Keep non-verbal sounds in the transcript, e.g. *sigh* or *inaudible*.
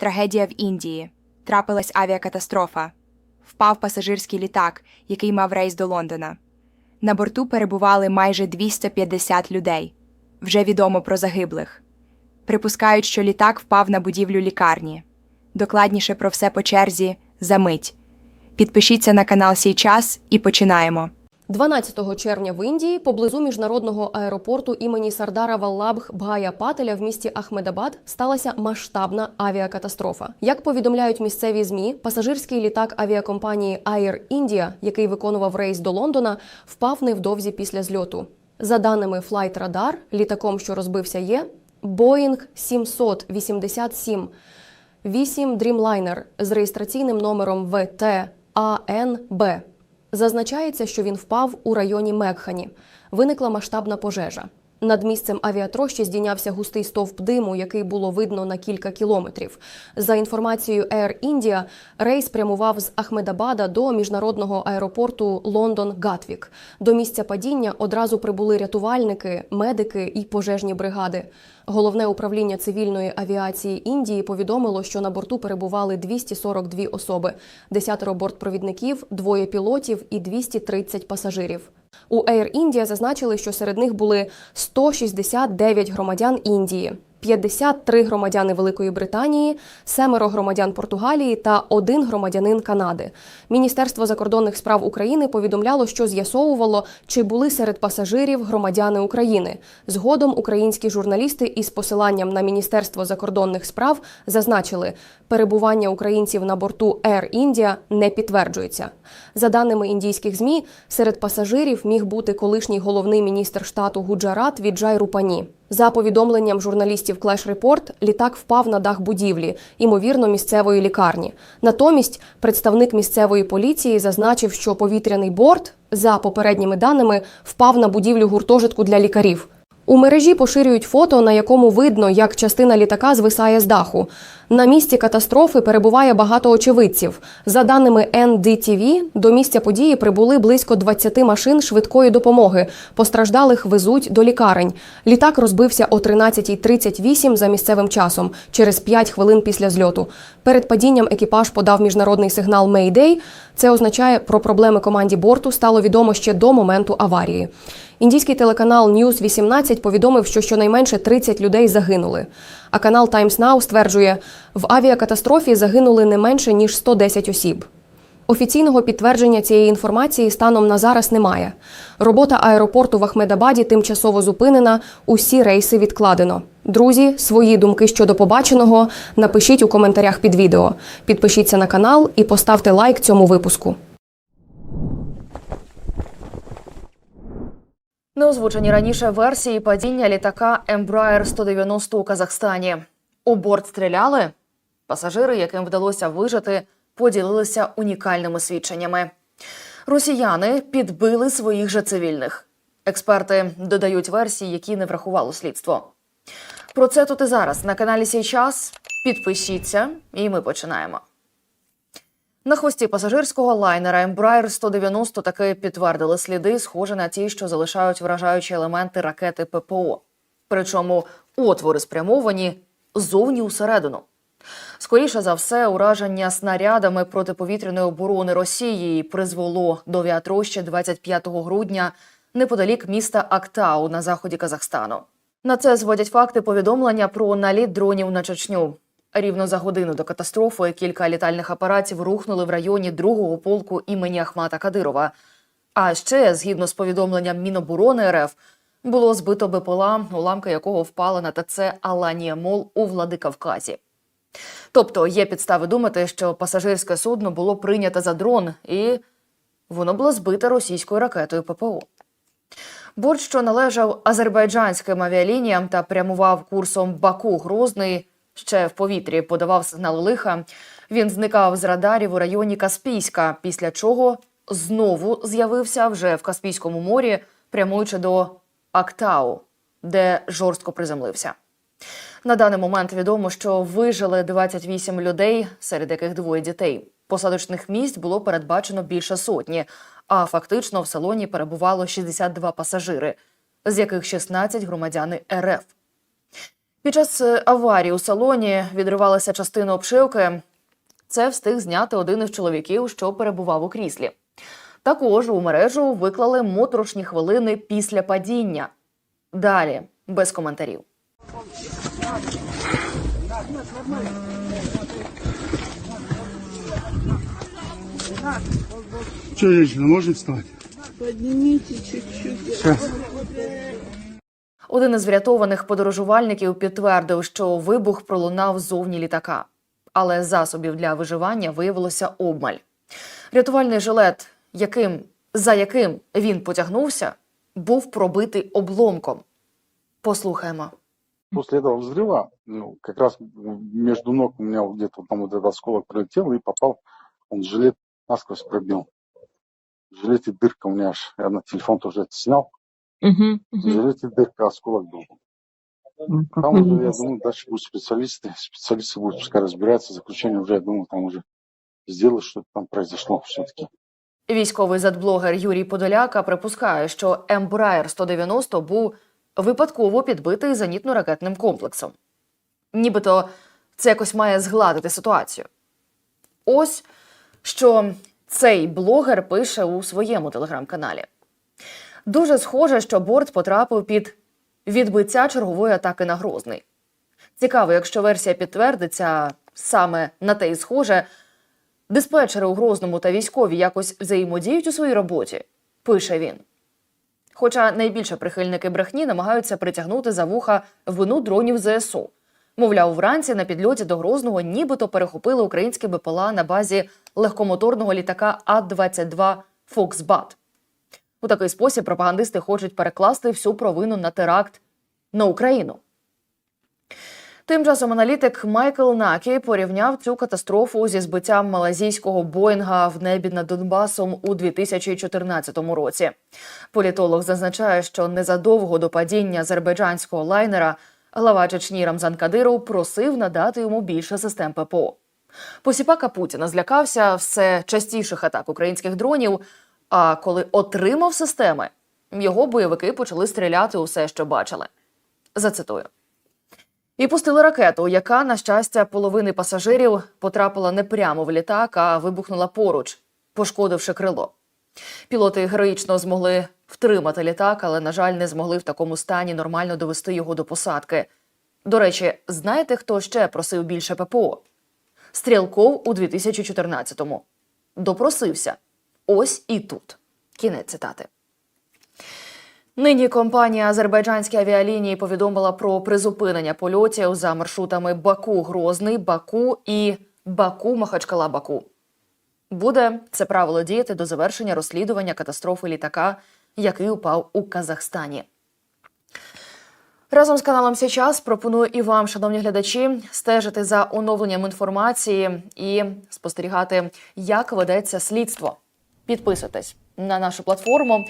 Трагедія в Індії. Трапилась авіакатастрофа. Впав пасажирський літак, який мав рейс до Лондона. На борту перебували майже 250 людей. Вже відомо про загиблих. Припускають, що літак впав на будівлю лікарні. Докладніше про все по черзі за мить. Підпишіться на канал Сій час і починаємо. 12 червня в Індії поблизу міжнародного аеропорту імені Сардара Валлабх Бгая Пателя в місті Ахмедабад сталася масштабна авіакатастрофа. Як повідомляють місцеві змі, пасажирський літак авіакомпанії Air India, який виконував рейс до Лондона, впав невдовзі після зльоту. За даними Flight Radar, літаком, що розбився, є Boeing 787 8 Dreamliner з реєстраційним номером ВТАНБ. Зазначається, що він впав у районі Мекхані. Виникла масштабна пожежа. Над місцем авіатрощі здійнявся густий стовп диму, який було видно на кілька кілометрів. За інформацією Air India, рейс прямував з Ахмедабада до міжнародного аеропорту Лондон Гатвік. До місця падіння одразу прибули рятувальники, медики і пожежні бригади. Головне управління цивільної авіації Індії повідомило, що на борту перебували 242 особи, десятеро бортпровідників, двоє пілотів і 230 пасажирів. У Air India зазначили, що серед них були 169 громадян Індії, 53 громадяни Великої Британії, семеро громадян Португалії та один громадянин Канади. Міністерство закордонних справ України повідомляло, що з'ясовувало, чи були серед пасажирів громадяни України. Згодом українські журналісти із посиланням на Міністерство закордонних справ зазначили, перебування українців на борту Air India не підтверджується. За даними індійських змі, серед пасажирів міг бути колишній головний міністр штату Гуджарат Віджай Рупані. За повідомленням журналістів Clash Report, літак впав на дах будівлі, ймовірно, місцевої лікарні. Натомість представник місцевої поліції зазначив, що повітряний борт, за попередніми даними, впав на будівлю гуртожитку для лікарів. У мережі поширюють фото, на якому видно, як частина літака звисає з даху. На місці катастрофи перебуває багато очевидців. За даними NDTV, до місця події прибули близько 20 машин швидкої допомоги. Постраждалих везуть до лікарень. Літак розбився о 13.38 за місцевим часом, через 5 хвилин після зльоту. Перед падінням екіпаж подав міжнародний сигнал Mayday. Це означає, про проблеми команді борту стало відомо ще до моменту аварії. Індійський телеканал News 18 повідомив, що щонайменше 30 людей загинули. А канал Times Now стверджує, в авіакатастрофі загинули не менше ніж 110 осіб. Офіційного підтвердження цієї інформації станом на зараз немає. Робота аеропорту в Ахмедабаді тимчасово зупинена, усі рейси відкладено. Друзі, свої думки щодо побаченого напишіть у коментарях під відео. Підпишіться на канал і поставте лайк цьому випуску. Неозвучені раніше версії падіння літака Embraer 190 у Казахстані. У борт стріляли. Пасажири, яким вдалося вижити, поділилися унікальними свідченнями. Росіяни підбили своїх же цивільних. Експерти додають версії, які не врахувало слідство. Про це тут і зараз на каналі Сій час. Підпишіться, і ми починаємо. На хвості пасажирського лайнера Embraer 190 таки підтвердили сліди, схожі на ті, що залишають вражаючі елементи ракети ППО. Причому отвори спрямовані зовні усередину. Скоріше за все, ураження снарядами протиповітряної оборони Росії призвело до віатрощі 25 грудня неподалік міста Актау на заході Казахстану. На це зводять факти повідомлення про наліт дронів на Чечню. Рівно за годину до катастрофи кілька літальних апаратів рухнули в районі другого полку імені Ахмата Кадирова. А ще, згідно з повідомленням Міноборони РФ, було збито БПЛА, уламка якого впала на ТЦ Аланія Мол у Владикавказі. Тобто є підстави думати, що пасажирське судно було прийнято за дрон, і воно було збите російською ракетою ППО. Борт, що належав азербайджанським авіалініям та прямував курсом Баку Грозний, ще в повітрі подавав сигнал лиха. Він зникав з радарів у районі Каспійська, після чого знову з'явився вже в Каспійському морі, прямуючи до Актау, де жорстко приземлився. На даний момент відомо, що вижили 28 людей, серед яких двоє дітей. Посадочних місць було передбачено більше сотні, а фактично в салоні перебувало 62 пасажири, з яких 16 громадяни РФ. Під час е, аварії у салоні відривалася частина обшивки. Це встиг зняти один із чоловіків, що перебував у кріслі. Також у мережу виклали моторошні хвилини після падіння. Далі без коментарів. Что, женщина, можно встать? Поднимите чуть-чуть. Сейчас. Один із врятованих подорожувальників підтвердив, що вибух пролунав ззовні літака, але засобів для виживання виявилося обмаль. Рятувальний жилет, яким за яким він потягнувся, був пробитий обломком. Послухаємо. После этого взрыва, ну, как раз между ног у меня вот где-то там вот этот осколок пролетел и попал, он жилет насквозь пробил. В жилете дырка у меня аж, я на телефон тоже это снял, Угу, в жилете дырка, осколок был. Там уже, я думаю, дальше будут специалисты, *laughs* специалисты будут пускай разбираться, заключение уже, я думаю, там уже сделают, что там произошло все-таки. Військовий задблогер Юрій Подоляка припускає, що Embraer 190 був випадково підбитий зенітно-ракетним комплексом. Нібито це якось має згладити ситуацію. Ось що цей блогер пише у своєму телеграм-каналі. Дуже схоже, що борт потрапив під відбиття чергової атаки на Грозний. Цікаво, якщо версія підтвердиться саме на те й схоже, Диспетчери у Грозному та військові якось взаємодіють у своїй роботі, пише він. Хоча найбільше прихильники брехні намагаються притягнути за вуха вину дронів ЗСУ. Мовляв, вранці на підльоті до Грозного нібито перехопили українські БПЛА на базі легкомоторного літака А-22 Фоксбат. У такий спосіб пропагандисти хочуть перекласти всю провину на теракт на Україну. Тим часом аналітик Майкл Накі порівняв цю катастрофу зі збиттям малазійського Боїнга в небі над Донбасом у 2014 році. Політолог зазначає, що незадовго до падіння азербайджанського лайнера глава Чечні Рамзан Кадиров просив надати йому більше систем ППО. Посіпака Путіна злякався все частіших атак українських дронів. А коли отримав системи, його бойовики почали стріляти у все, що бачили. Зацитую. І пустили ракету, яка, на щастя, половини пасажирів потрапила не прямо в літак, а вибухнула поруч, пошкодивши крило. Пілоти героїчно змогли втримати літак, але, на жаль, не змогли в такому стані нормально довести його до посадки. До речі, знаєте, хто ще просив більше ППО? Стрілков у 2014-му. Допросився. Ось і тут. Кінець цитати. Нині компанія азербайджанські авіалінії повідомила про призупинення польотів за маршрутами Баку-Грозний, Баку і Баку-Махачкала-Баку. Буде це правило діяти до завершення розслідування катастрофи літака, який упав у Казахстані. Разом з каналом Січас пропоную і вам, шановні глядачі, стежити за оновленням інформації і спостерігати, як ведеться слідство. Підписуйтесь на нашу платформу.